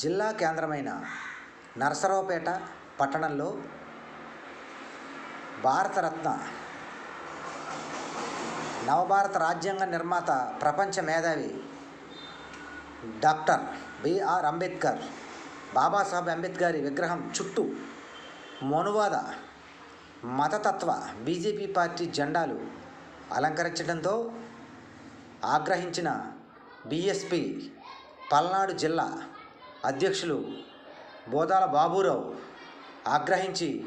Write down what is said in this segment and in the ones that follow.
జిల్లా కేంద్రమైన నరసరావుపేట పట్టణంలో భారతరత్న నవభారత రాజ్యాంగ నిర్మాత ప్రపంచ మేధావి doctor B R Ambedkar Babasaheb Ambedkar విగ్రహం చుట్టూ మనువాద మతతత్వ బీజేపీ పార్టీ జెండాలు అలంకరించడంతో ఆగ్రహించిన బీఎస్పీ పల్నాడు జిల్లా అధ్యక్షులు బోదాల బాబురావు ఆగ్రహించి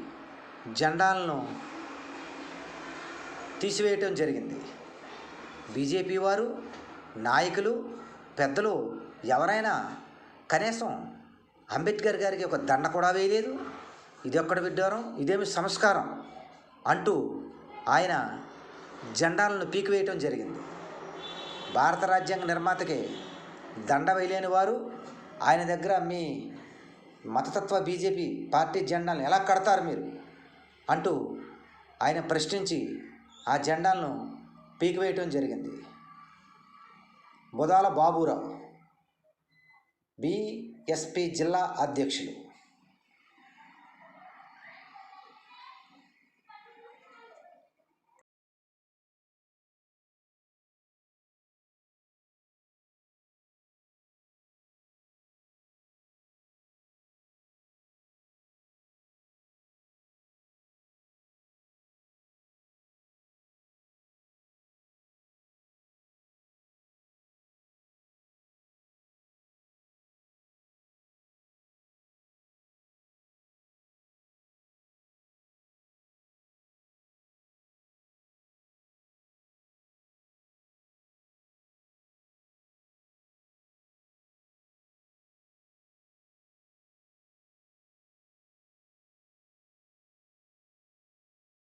జెండాలను తీసివేయటం జరిగింది. బీజేపీ వారు నాయకులు పెద్దలు ఎవరైనా కనీసం అంబేద్కర్ గారికి ఒక దండ కూడా వేయలేదు. ఇది ఒక్కటి విడ్డారం ఇదేమి సంస్కారం అంటూ ఆయన జెండాలను పీకివేయటం జరిగింది. భారత రాజ్యాంగ నిర్మాతకి దండ వేయలేని వారు ఆయన దగ్గర మీ మతతత్వ బీజేపీ పార్టీ జెండాలను ఎలా కడతారు మీరు? అంటూ ఆయన ప్రశ్నించి ఆ జెండాలను పీకివేయటం జరిగింది. బుదాల బాబురావు బిఎస్పి జిల్లా అధ్యక్షులు.